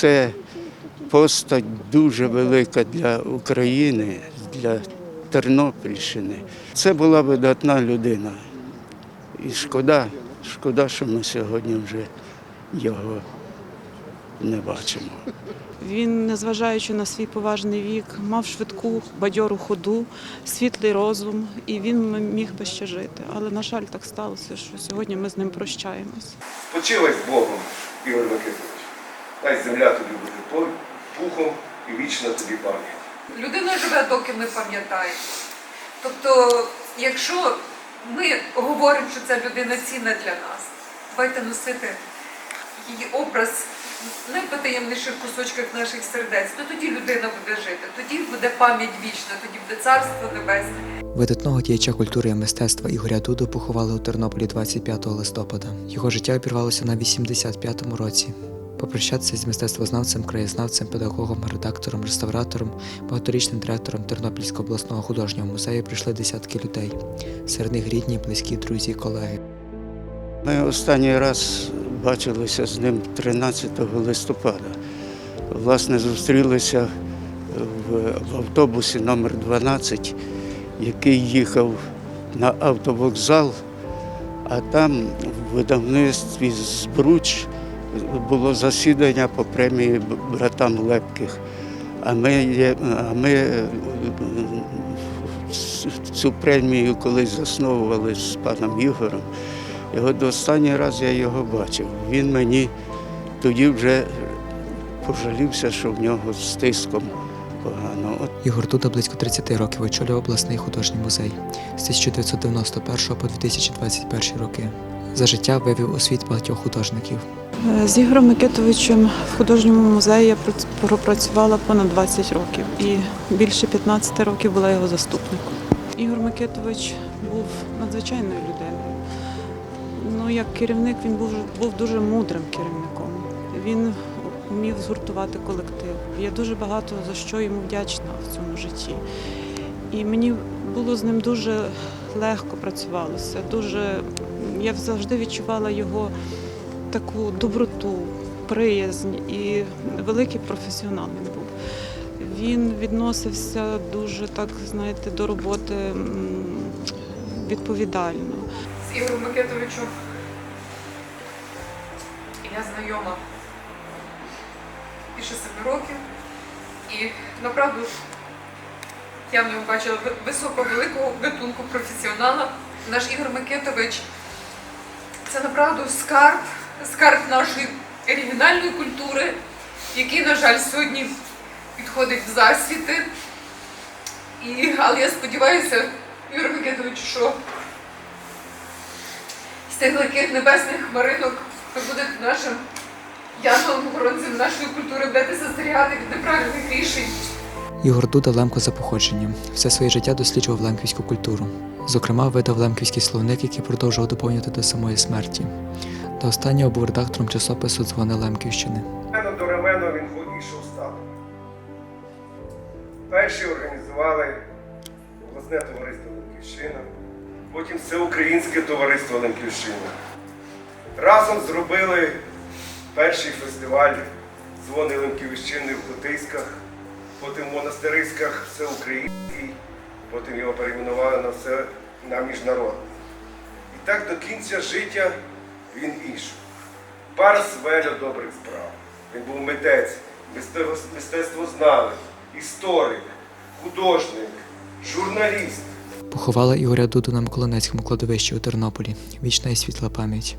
це постать дуже велика для України, для Тернопільщини. Це була видатна людина. І шкода, шкода, що ми сьогодні вже його не бачимо. Він, незважаючи на свій поважний вік, мав швидку бадьору ходу, світлий розум, і він міг би ще жити. Але, на жаль, так сталося, що сьогодні ми з ним прощаємось. Спочивай з Богом, Ігор Микитович. Хай земля тобі буде по- пухом і вічна тобі пам'ять. Людина живе, доки ми пам'ятаємо. Тобто, якщо ми говоримо, що ця людина цінна для нас, давайте носити її образ в найпотаємніших кусочках наших сердець, то тоді людина буде жити, тоді буде пам'ять вічна, тоді буде царство небесне. Видатного діяча культури і мистецтва Ігоря Дуду поховали у Тернополі 25 листопада. Його життя обірвалося на 85-му році. Попрощатися з мистецтвознавцем, краєзнавцем, педагогом, редактором, реставратором, багаторічним директором Тернопільського обласного художнього музею прийшли десятки людей. Серед них рідні, близькі, друзі, колеги. Ми останній раз бачилися з ним 13 листопада. Власне, зустрілися в, автобусі номер 12, який їхав на автовокзал, а там в видавництві Збруч було засідання по премії братам Лепких. А ми, а ми е, цю премію колись засновували з паном Ігорем. І от останній раз я його бачив. Він мені тоді вже пожалівся, що в нього з тиском погано. Ігор Дуда близько 30 років очолював обласний художній музей з 1991 по 2021 роки. За життя вивів у світ багатьох художників. Е, З Ігорем Микитовичем в художньому музеї я пропрацювала понад 20 років і більше 15 років була його заступником. Ігор Микитович був надзвичайною людиною. Ну, як керівник він був, був дуже мудрим керівником. Він вмів згуртувати колектив. Я дуже багато за що йому вдячна в цьому житті. І мені було з ним дуже легко працювалося. Дуже я завжди відчувала його таку доброту, приязнь і великий професіонал він був. Він відносився дуже так, знаєте, до роботи відповідально. З Ігорем Микитовичем я знайома більше семи років. І направду я в ньому бачила ви- високо великого гатунку професіонала. Наш Ігор Микитович це направду скарб, скарб нашої регіональної культури, який, на жаль, сьогодні підходить в засвіти. І, але я сподіваюся, Ігор Микитович, що з тих легких небесних хмаринок ви будете нашим янголом охоронцем нашої культури, будете застерігати від неправильних рішень. Ігор Дуда лемко за походженням. Все своє життя досліджував лемківську культуру. Зокрема, видав лемківський словник, який продовжував доповнювати до самої смерті. До останнього був редактором часопису Дзвони Лемківщини. До ремено він йшов став. Перші організували обласне товариство Лемківщина, потім Всеукраїнське товариство Лемківщина. Разом зробили перший фестиваль дзвони Лемківщини в Котиськах, потім в Монастириськах Всеукраїнський, потім його перейменували на все на міжнародний. І так до кінця життя він ішов. Парс велю добрих справ. Він був митець, мистецтвознавець, історик, художник, журналіст. Поховала Ігоря Дуду на Миколинецькому кладовищі у Тернополі. Вічна і світла пам'ять.